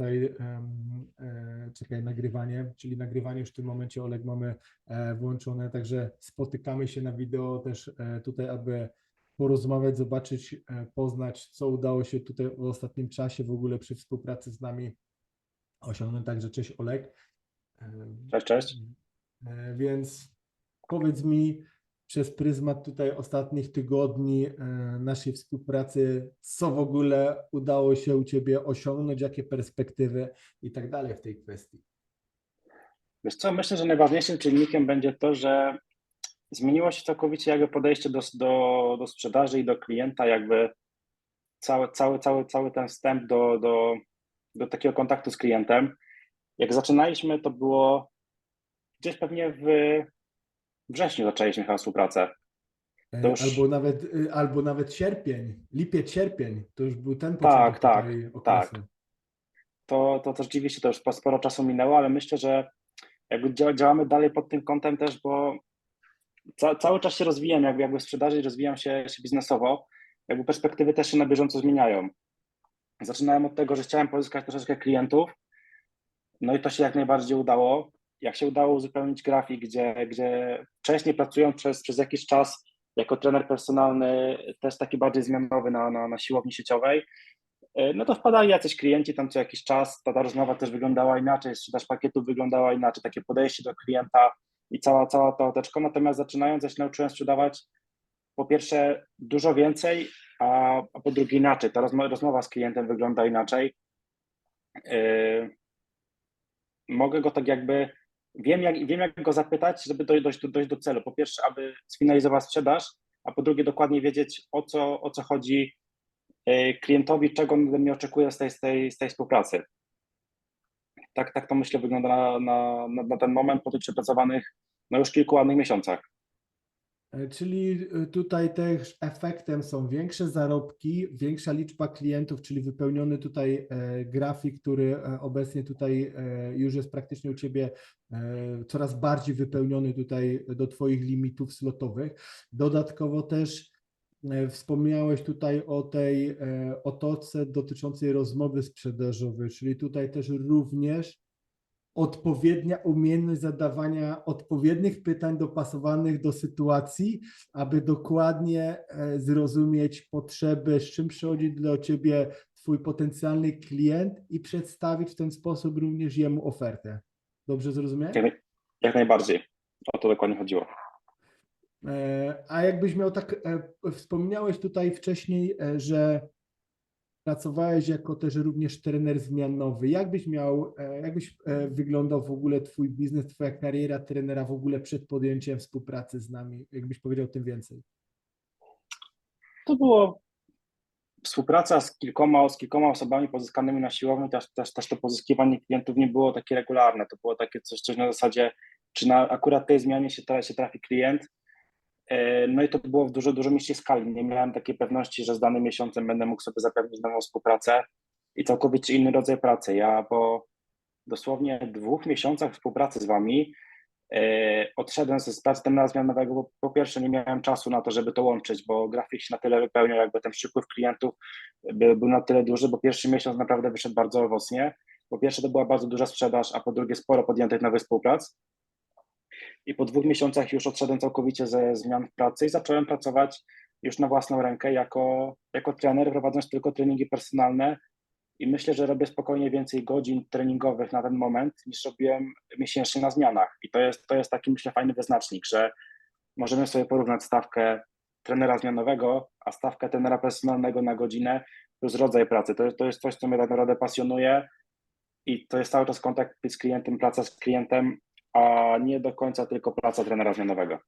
tutaj, e, czekaj, nagrywanie, czyli nagrywanie już w tym momencie, Oleg, mamy e, włączone, także spotykamy się na wideo też e, tutaj, aby porozmawiać, zobaczyć, poznać, co udało się tutaj w ostatnim czasie w ogóle przy współpracy z nami osiągnąć. Także cześć Oleg. Em, Cześć, cześć. Więc powiedz mi przez pryzmat tutaj ostatnich tygodni e, naszej współpracy, co w ogóle udało się u Ciebie osiągnąć, jakie perspektywy i tak dalej w tej kwestii. Wiesz co, myślę, że najważniejszym czynnikiem będzie to, że zmieniło się całkowicie jakby podejście do, do, do sprzedaży i do klienta, jakby cały, cały, cały, cały ten wstęp do, do, do takiego kontaktu z klientem. Jak zaczynaliśmy, to było gdzieś pewnie w wrześniu zaczęliśmy chyba współpracę. E, już- Albo nawet, y, albo nawet sierpień, lipiec, sierpień, to już był ten Tak, początek tak, tak. okresu. to, to, to rzeczywiście to już spo- sporo czasu minęło, ale myślę, że jakby dzia- działamy dalej pod tym kątem też, bo ca, cały czas się rozwijam, jakby, jakby w sprzedaży rozwijam się, się biznesowo, jakby perspektywy też się na bieżąco zmieniają. Zaczynałem od tego, że chciałem pozyskać troszeczkę klientów, no i to się jak najbardziej udało. Jak się udało uzupełnić grafik, gdzie, gdzie wcześniej pracując przez, przez jakiś czas jako trener personalny, też taki bardziej zmianowy na, na, na siłowni sieciowej, E, no to wpadali jacyś klienci tam co jakiś czas, ta, ta rozmowa też wyglądała inaczej, sprzedaż pakietu wyglądała inaczej, takie podejście do klienta i cała, cała ta oteczka. Natomiast zaczynając, ja się nauczyłem sprzedawać po pierwsze dużo więcej, a, a po drugie inaczej. Ta rozmowa, rozmowa z klientem wygląda inaczej. Yy, mogę go tak jakby, wiem jak, wiem jak go zapytać, żeby dojść, dojść, do- celu. Po pierwsze, aby sfinalizować sprzedaż, a po drugie dokładnie wiedzieć o co, o co chodzi e, klientowi, czego on ode mnie oczekuje z tej, z tej, z tej współpracy. Tak, tak to myślę wygląda na, na, na ten moment po tych przepracowanych no już kilku ładnych miesiącach. E, Czyli y, tutaj też efektem są większe zarobki, większa liczba klientów, czyli wypełniony tutaj e, grafik, który e, obecnie tutaj e, już jest praktycznie u Ciebie e, coraz bardziej wypełniony tutaj do Twoich limitów slotowych. Dodatkowo też e, wspomniałeś tutaj o tej e, otoczce dotyczącej rozmowy sprzedażowej, czyli tutaj też również odpowiednia umiejętność zadawania odpowiednich pytań dopasowanych do sytuacji, aby dokładnie e, zrozumieć potrzeby, z czym przychodzi do ciebie twój potencjalny klient i przedstawić w ten sposób również jemu ofertę. Dobrze zrozumiałem? Jak, jak najbardziej. O to dokładnie chodziło. E, A jakbyś miał tak, e, wspomniałeś tutaj wcześniej, że pracowałeś jako też również trener zmianowy. Jak byś miał, e, jak byś e, wyglądał w ogóle twój biznes, twoja kariera trenera w ogóle przed podjęciem współpracy z nami? Jakbyś powiedział o tym więcej? To było współpraca z kilkoma, z kilkoma osobami pozyskanymi na siłowni, też, też, też to pozyskiwanie klientów nie było takie regularne. To było takie coś, coś na zasadzie, czy na akurat tej zmianie się, się trafi klient. E, No i to było w dużo, dużo mniejszej skali. Nie miałem takiej pewności, że z danym miesiącem będę mógł sobie zapewnić nową współpracę i całkowicie inny rodzaj pracy. Ja po dosłownie dwóch miesiącach współpracy z wami e, odszedłem ze z pracy trenera zmianowego, bo po pierwsze nie miałem czasu na to, żeby to łączyć, bo grafik się na tyle wypełniał, jakby ten przypływ klientów był, był na tyle duży, bo pierwszy miesiąc naprawdę wyszedł bardzo owocnie. Po pierwsze to była bardzo duża sprzedaż, a po drugie sporo podjętych nowych współprac. I po dwóch miesiącach już odszedłem całkowicie ze zmian w pracy i zacząłem pracować już na własną rękę jako, jako trener, prowadząc tylko treningi personalne. I myślę, że robię spokojnie więcej godzin treningowych na ten moment niż robiłem miesięcznie na zmianach. I to jest, to jest taki, myślę, fajny wyznacznik, że możemy sobie porównać stawkę trenera zmianowego, a stawkę trenera personalnego na godzinę plus rodzaj pracy. To, to jest coś, co mnie tak naprawdę pasjonuje i to jest cały czas kontakt z klientem, praca z klientem, a nie do końca tylko praca trenera zmianowego.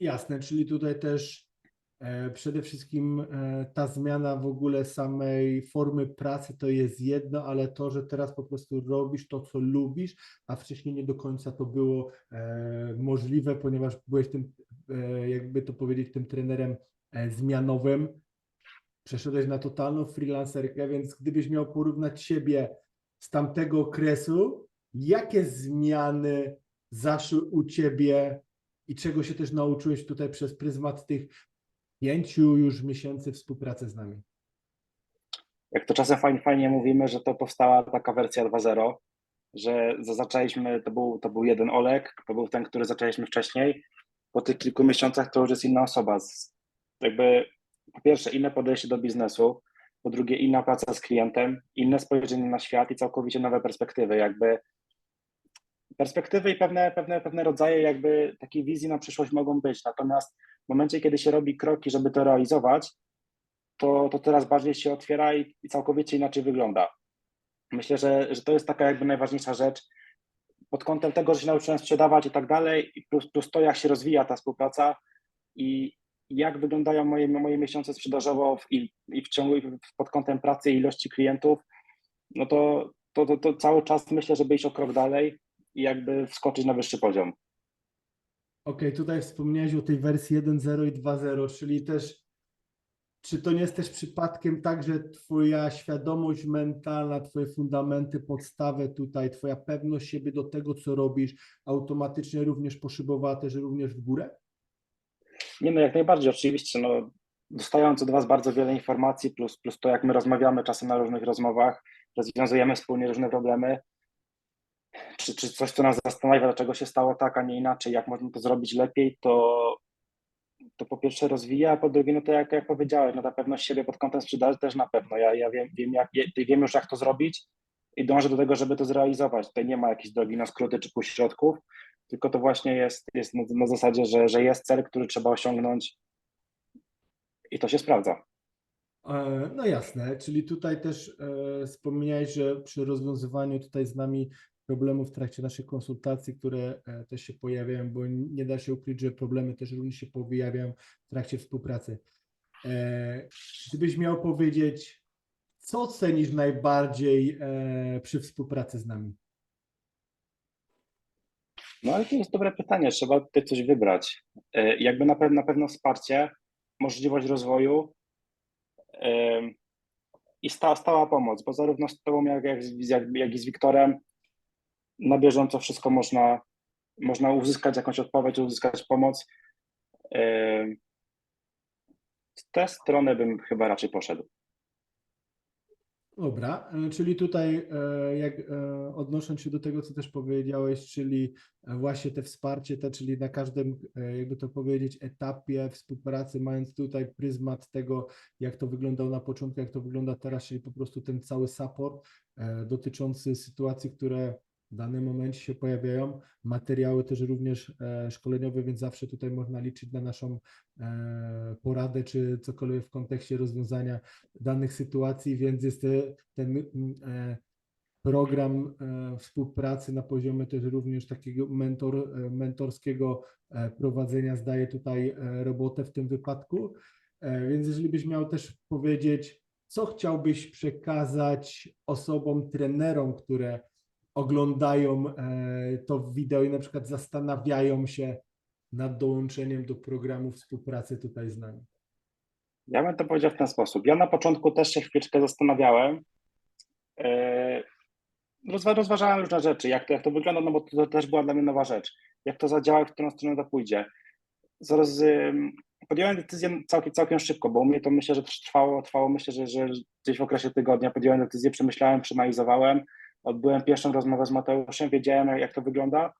Jasne, czyli tutaj też e, przede wszystkim e, ta zmiana w ogóle samej formy pracy to jest jedno, ale to, że teraz po prostu robisz to, co lubisz, a wcześniej nie do końca to było e, możliwe, ponieważ byłeś tym, jakby to powiedzieć, tym trenerem zmianowym. Przeszedłeś na totalną freelancerkę, więc gdybyś miał porównać siebie z tamtego okresu, jakie zmiany zaszły u ciebie i czego się też nauczyłeś tutaj przez pryzmat tych pięciu już miesięcy współpracy z nami? jak to czasem fajnie, fajnie mówimy, że to powstała taka wersja 2.0, że za- zaczęliśmy, to był, to był jeden Olek, to był ten, który zaczęliśmy wcześniej. Po tych kilku miesiącach to już jest inna osoba. Jakby po pierwsze inne podejście do biznesu, po drugie inna praca z klientem, inne spojrzenie na świat i całkowicie nowe perspektywy. Jakby perspektywy i pewne, pewne, pewne rodzaje jakby takiej wizji na przyszłość mogą być. Natomiast w momencie, kiedy się robi kroki, żeby to realizować, to, to teraz bardziej się otwiera i, i całkowicie inaczej wygląda. Myślę, że, że to jest taka jakby najważniejsza rzecz pod kątem tego, że się nauczyłem sprzedawać i tak dalej, i plus, plus to, jak się rozwija ta współpraca i jak wyglądają moje, moje miesiące sprzedażowo w, i, i w ciągu i pod kątem pracy i ilości klientów, no to, to, to, to cały czas myślę, żeby iść o krok dalej i jakby wskoczyć na wyższy poziom. Okej, tutaj wspomniałeś o tej wersji 1.0 i 2.0, czyli też, czy to nie jest też przypadkiem tak, że Twoja świadomość mentalna, Twoje fundamenty, podstawę tutaj, Twoja pewność siebie do tego, co robisz, automatycznie również poszybowała też również w górę? Nie no, jak najbardziej, oczywiście. No, dostając od Was bardzo wiele informacji, plus, plus to, jak my rozmawiamy czasem na różnych rozmowach, rozwiązujemy wspólnie różne problemy, czy, czy coś, co nas zastanawia, dlaczego się stało tak, a nie inaczej, jak można to zrobić lepiej, to, to po pierwsze rozwija, a po drugie, no to jak, jak powiedziałeś, no ta pewność siebie pod kątem sprzedaży też na pewno. Ja, ja wiem, wiem, jak, wiem już, jak to zrobić i dążę do tego, żeby to zrealizować. Tutaj nie ma jakichś drogi na skróty czy półśrodków, tylko to właśnie jest, jest na, na zasadzie, że, że jest cel, który trzeba osiągnąć i to się sprawdza. E, No jasne, czyli tutaj też e, wspomniałeś, że przy rozwiązywaniu tutaj z nami problemów w trakcie naszych konsultacji, które e, też się pojawiają, bo nie da się ukryć, że problemy też również się pojawiają w trakcie współpracy. E, Gdybyś miał powiedzieć, co cenisz najbardziej e, przy współpracy z nami? No ale to jest dobre pytanie, trzeba tutaj coś wybrać. E, Jakby na pewno, na pewno wsparcie, możliwość rozwoju i sta, stała pomoc, bo zarówno z Tobą, jak, jak, jak i z Wiktorem na bieżąco wszystko można, można uzyskać jakąś odpowiedź, uzyskać pomoc. Em, W tę stronę bym chyba raczej poszedł. Dobra, e, czyli tutaj e, jak e, odnosząc się do tego, co też powiedziałeś, czyli właśnie te wsparcie, te, czyli na każdym, jakby to powiedzieć, etapie współpracy, mając tutaj pryzmat tego, jak to wyglądało na początku, jak to wygląda teraz, czyli po prostu ten cały support dotyczący sytuacji, które w danym momencie się pojawiają, materiały też również e, szkoleniowe, więc zawsze tutaj można liczyć na naszą e, poradę, czy cokolwiek w kontekście rozwiązania danych sytuacji, więc jest te- ten e, program współpracy na poziomie też również takiego mentor, mentorskiego prowadzenia zdaje tutaj robotę w tym wypadku. Więc jeżeli byś miał też powiedzieć, co chciałbyś przekazać osobom, trenerom, które oglądają e, to wideo i na przykład zastanawiają się nad dołączeniem do programu współpracy tutaj z nami? Ja bym to powiedział w ten sposób. Ja na początku też się chwileczkę zastanawiałem. e, Rozwa rozważałem różne rzeczy, jak to, jak to wygląda, no bo to, też była dla mnie nowa rzecz. Jak to zadziała, w którą stronę to pójdzie. Zaraz podjąłem decyzję całkiem, całkiem szybko, bo u mnie to myślę, że trwało, trwało myślę, że, że gdzieś w okresie tygodnia podjąłem decyzję, przemyślałem, przeanalizowałem, odbyłem pierwszą rozmowę z Mateuszem, wiedziałem jak, to wygląda.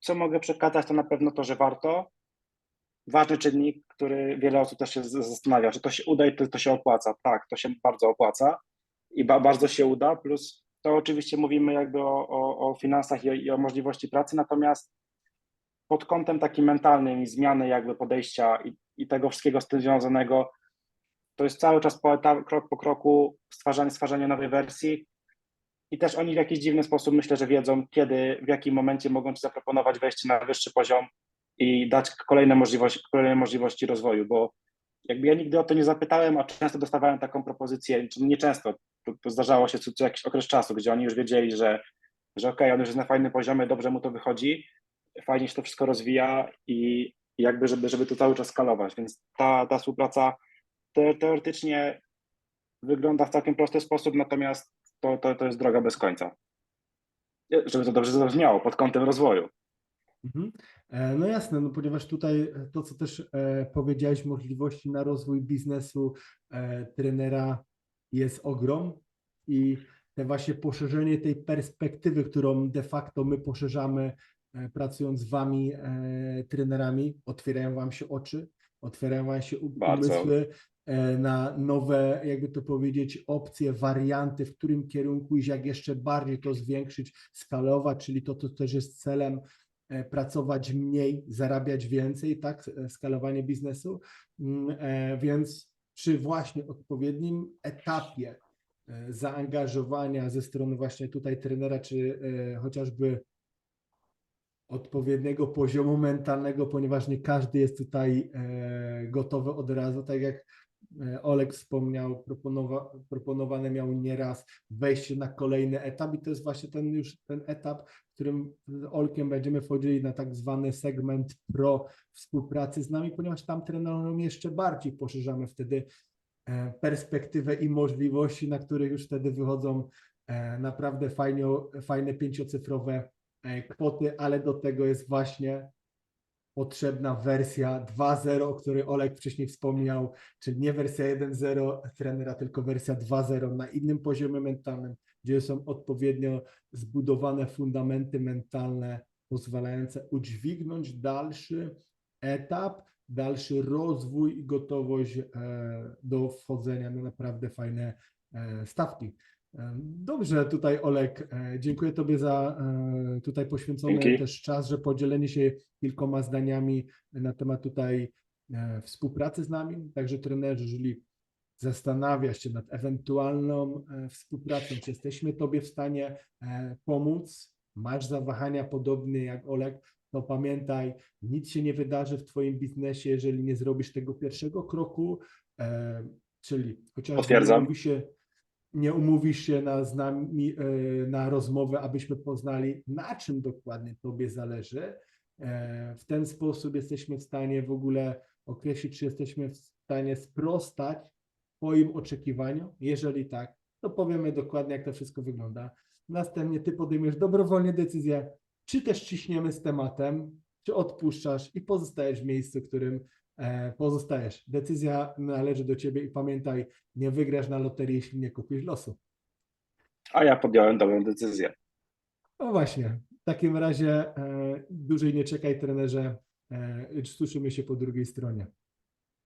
Co mogę przekazać, to na pewno to, że warto. Ważny czynnik, który wiele osób też się zastanawia, czy to się uda i to, to się opłaca. Tak, to się bardzo opłaca i ba, bardzo się uda, plus to oczywiście mówimy jakby o, o, o finansach i o, i o możliwości pracy, natomiast pod kątem takim mentalnym i zmiany jakby podejścia i, i tego wszystkiego z tym związanego, to jest cały czas po etap, krok po kroku stwarzanie, stwarzanie nowej wersji i też oni w jakiś dziwny sposób myślę, że wiedzą, kiedy, w jakim momencie mogą ci zaproponować wejście na wyższy poziom i dać kolejne możliwości, kolejne możliwości rozwoju, bo jakby ja nigdy o to nie zapytałem, a często dostawałem taką propozycję, nie często, to, to zdarzało się co, co jakiś okres czasu, gdzie oni już wiedzieli, że, że okej, on już jest na fajnym poziomie, dobrze mu to wychodzi, fajnie się to wszystko rozwija i jakby, żeby, żeby to cały czas skalować, więc ta, ta współpraca te, teoretycznie wygląda w całkiem prosty sposób, natomiast to, to, to jest droga bez końca. Żeby to dobrze zabrzmiało pod kątem rozwoju. Mhm. E, No jasne, no ponieważ tutaj to, co też e, powiedziałeś, możliwości na rozwój biznesu e, trenera jest ogrom i te właśnie poszerzenie tej perspektywy, którą de facto my poszerzamy pracując z wami, trenerami, otwierają wam się oczy, otwierają wam się u- Bardzo. E, na nowe, jakby to powiedzieć, opcje, warianty, w którym kierunku iść, jak jeszcze bardziej to zwiększyć, skalować, czyli to, to też jest celem e, pracować mniej, zarabiać więcej, tak, e, skalowanie biznesu, Mm, więc przy właśnie odpowiednim etapie zaangażowania ze strony właśnie tutaj trenera, czy chociażby odpowiedniego poziomu mentalnego, ponieważ nie każdy jest tutaj gotowy od razu, tak jak Olek wspomniał, proponowa, proponowane miał nieraz wejście na kolejny etap i to jest właśnie ten już ten etap, w którym z Olkiem będziemy wchodzili na tak zwany segment pro współpracy z nami, ponieważ tam trenerom jeszcze bardziej poszerzamy wtedy e, perspektywę i możliwości, na których już wtedy wychodzą e, naprawdę fajnie, fajne pięciocyfrowe e, kwoty, ale do tego jest właśnie potrzebna wersja 2.0, o której Olek wcześniej wspomniał, czyli nie wersja 1.0 trenera, tylko wersja 2.0 na innym poziomie mentalnym, gdzie są odpowiednio zbudowane fundamenty mentalne, pozwalające udźwignąć dalszy etap, dalszy rozwój i gotowość e, do wchodzenia na naprawdę fajne e, stawki. Dobrze, tutaj Olek, e, dziękuję Tobie za e, tutaj poświęcony Dzięki. też czas, że podzielenie się kilkoma zdaniami na temat tutaj e, współpracy z nami. Także trenerzy, jeżeli zastanawiasz się nad ewentualną współpracą, czy jesteśmy Tobie w stanie pomóc, masz zawahania podobne jak Olek, to pamiętaj, nic się nie wydarzy w Twoim biznesie, jeżeli nie zrobisz tego pierwszego kroku, czyli chociaż umówi się, nie umówisz się na, z nami e, na rozmowę, abyśmy poznali, na czym dokładnie Tobie zależy. E, W ten sposób jesteśmy w stanie w ogóle określić, czy jesteśmy w stanie sprostać Twoim oczekiwaniom. Jeżeli tak, to powiemy dokładnie, jak to wszystko wygląda. Następnie Ty podejmiesz dobrowolnie decyzję, czy też ciśniemy z tematem, czy odpuszczasz i pozostajesz w miejscu, w którym pozostajesz. Decyzja należy do Ciebie i pamiętaj, nie wygrasz na loterii, jeśli nie kupisz losu. A ja podjąłem dobrą decyzję. No właśnie, w takim razie e, dłużej nie czekaj trenerze, e, słyszymy się po drugiej stronie.